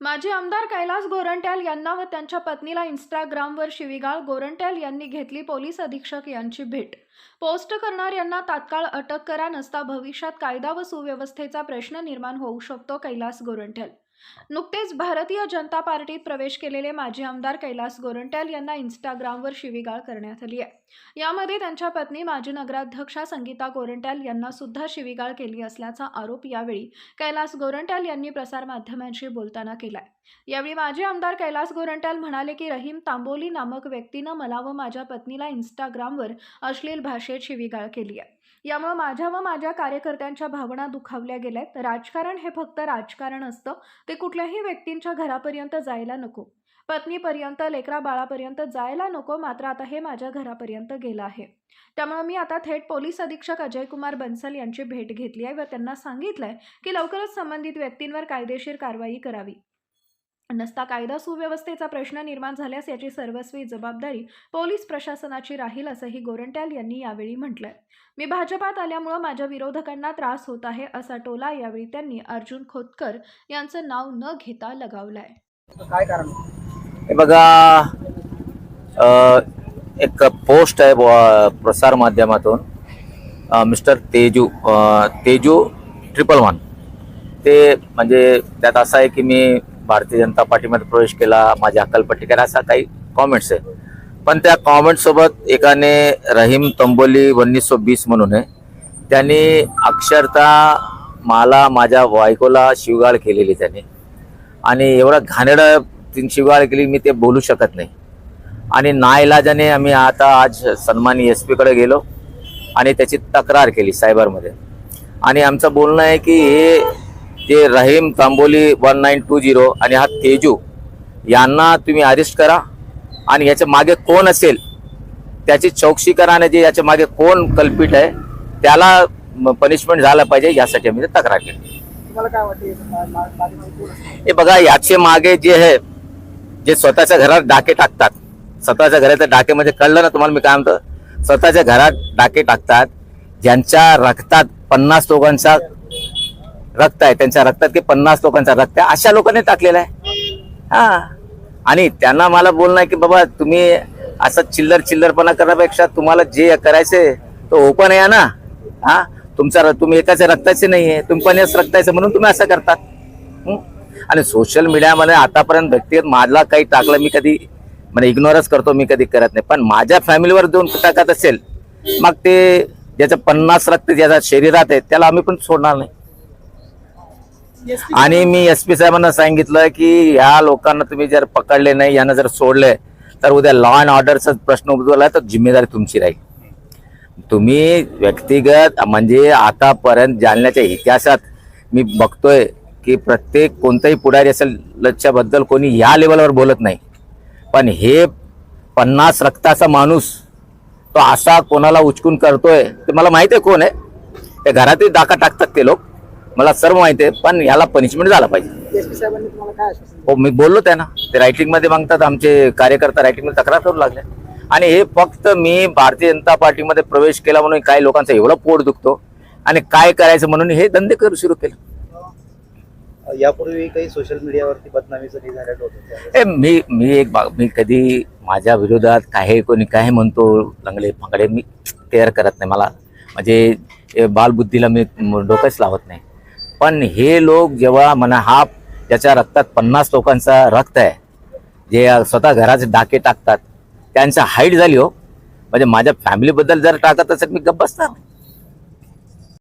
माजी आमदार कैलास गोरंट्याल यांना व त्यांच्या पत्नीला इंस्टाग्रामवर शिवीगाळ गोरंट्याल यांनी घेतली पोलीस अधीक्षक यांची भेट. पोस्ट करणार यांना तात्काळ अटक करा नसता भविष्यात कायदा व सुव्यवस्थेचा प्रश्न निर्माण होऊ शकतो कैलास गोरंट्याल. नुकतेच भारतीय जनता पार्टीत प्रवेश केलेले माजी आमदार कैलास गोरंट्याल यांना इंस्टाग्रामवर शिवीगाळ करण्यात आली आहे. यामध्ये त्यांच्या पत्नी माजी नगराध्यक्षा संगीता गोरंट्याल यांना सुद्धा शिवीगाळ केली असल्याचा आरोप यावेळी कैलास गोरंट्याल यांनी प्रसारमाध्यमांशी बोलताना केलाय. यावेळी माजी आमदार कैलास गोरंट्याल म्हणाले की रहीम तांबोली नामक व्यक्तीनं मला व माझ्या पत्नीला इंस्टाग्रामवर अश्लील भाषेत शिवीगाळ केली आहे. यामुळे माझ्या व माझ्या कार्यकर्त्यांच्या भावना दुखावल्या गेल्यात. राजकारण हे फक्त राजकारण असतं. ते कुठल्याही व्यक्तींच्या घरापर्यंत जायला नको. पत्नीपर्यंत लेकरा बाळापर्यंत जायला नको मात्र आता हे माझ्या घरापर्यंत गेलं आहे. त्यामुळे मी आता थेट पोलीस अधीक्षक अजय कुमार बन्सल यांची भेट घेतली आहे व त्यांना सांगितलंय की लवकरच संबंधित व्यक्तींवर कायदेशीर कारवाई करावी. नसता कायदा सुव्यवस्थेचा प्रश्न निर्माण झाल्यास याची सर्वस्वी जबाबदारी पोलीस प्रशासनाची राहील असंही गोरंट्याल यांनी यावेळी म्हटलंय. मी भाजपात आल्यामुळं माझ्या विरोधकांना त्रास होत आहे असा टोला यावेळी त्यांनी अर्जुन खोतकर यांचं नाव न घेता लगावलाय. काय कारण? हे बघा एक पोस्ट आहे प्रसार माध्यमातून. Mister Teju Teju triple one. ते म्हणजे त्यात असं आहे की मी भारतीय जनता पार्टीमध्ये प्रवेश केला माझ्या अक्कलपट्टी करा असा काही कॉमेंट्स आहे. पण त्या कॉमेंट सोबत एकाने रहीम तंबोली उन्नीस सौ बीस म्हणून आहे त्यांनी अक्षरशः मला माझ्या बायकोला शिवगाळ केलेली त्याने. आणि एवढा घाणेरडं तीन शिवगाळ केली मी ते बोलू शकत नाही. आणि नाईलाजाने आम्ही आता आज सन्मानी एस पीकडे गेलो आणि त्याची तक्रार केली सायबरमध्ये. आणि आमचं बोलणं आहे की हे जे Rahim Tamboli one nine two zero आणि हा तेजू यांना तुम्ही अरेस्ट करा. आणि याच्या मागे कोण असेल त्याची चौकशी करा आणि जे याच्या मागे कोण कल्पित आहे त्याला पनिशमेंट झालं पाहिजे यासाठी आम्ही ते तक्रार केली? हे बघा याचे मागे जे आहे जे स्वतःच्या घरात डाके टाकतात. स्वतःच्या घराचे डाके म्हणजे कळलं ना तुम्हाला मी काय म्हणतो? स्वतःच्या घरात डाके टाकतात ज्यांच्या रक्तात पन्नास लोकांचा रक्त आहे त्यांच्या रक्तात की पन्नास लोकांचा रक्त आहे अशा लोकांनी टाकलेला आहे. हा. आणि त्यांना मला बोलणं आहे की बाबा तुम्ही असं चिल्लर चिल्लरपणा करण्यापेक्षा तुम्हाला जे करायचे तो ओपन आहे ना. हा? तुमचा तुम्ही एकाचे रक्ताचे नाही आहे तुम्ही पण रक्ताचे म्हणून तुम्ही असं करतात. आणि सोशल मीडियामध्ये आतापर्यंत व्यक्तिगत माझला काही टाकलं मी कधी म्हणजे इग्नोरच करतो मी कधी करत नाही. पण माझ्या फॅमिलीवर दोन टाकत असेल मग ते ज्याचं पन्नास रक्त ज्याच्या शरीरात आहे त्याला आम्ही पण सोडणार नाही. आणि मी एस पी साहेबांना सांगितलं की या लोकांना तुम्ही जर पकडले नाही यांना जर सोडले तर उद्या लॉ अँड ऑर्डरचा प्रश्न उद्भवला तर जिम्मेदारी तुमची राहील. तुम्ही व्यक्तिगत म्हणजे आतापर्यंत जालन्याच्या इतिहासात मी बघतोय की प्रत्येक कोणताही पुढारी असेल बद्दल कोणी या लेवलवर बोलत नाही. पण हे पन्नास रक्ताचा माणूस तो असा कोणाला उचकून करतोय ते मला माहिती आहे कोण आहे? ते घरातही डाका टाकतात ते लोक. मला सर्व माहिती आहे पण याला पनिशमेंट झाला पाहिजे. SP साहेबांनी तुम्हाला काय आश्वासन दिलं? हो मी बोललो त्यांना. ते रायटिंगमध्ये मागतात आमचे कार्यकर्ता रायटिंगमध्ये तक्रार करू लागले. आणि हे फक्त मी भारतीय जनता पार्टीमध्ये प्रवेश केला म्हणून काही लोकांचं एवढं पोट दुखतो. आणि काय करायचं म्हणून हे धंदे करू सुरू केले. यापूर्वी काही सोशल मीडियावरती बदनामीचं निघालेलं होतं हे मी मी एक बा- मी कधी माझ्या विरोधात काही कोणी काय म्हणतो लंगडे फांगडे मी केअर करत नाही. मला म्हणजे हे बालबुद्धीला मी म- डोकंच लावत नाही. पण हे लोक जेव्हा म्हणा हा ज्याच्या रक्तात पन्नास लोकांचा रक्त आहे जे स्वतः घराचे डाके टाकतात त्यांचा हाईट झाली हो म्हणजे माझ्या फॅमिलीबद्दल जर टाकत असेल मी गप्प बसणार नाही.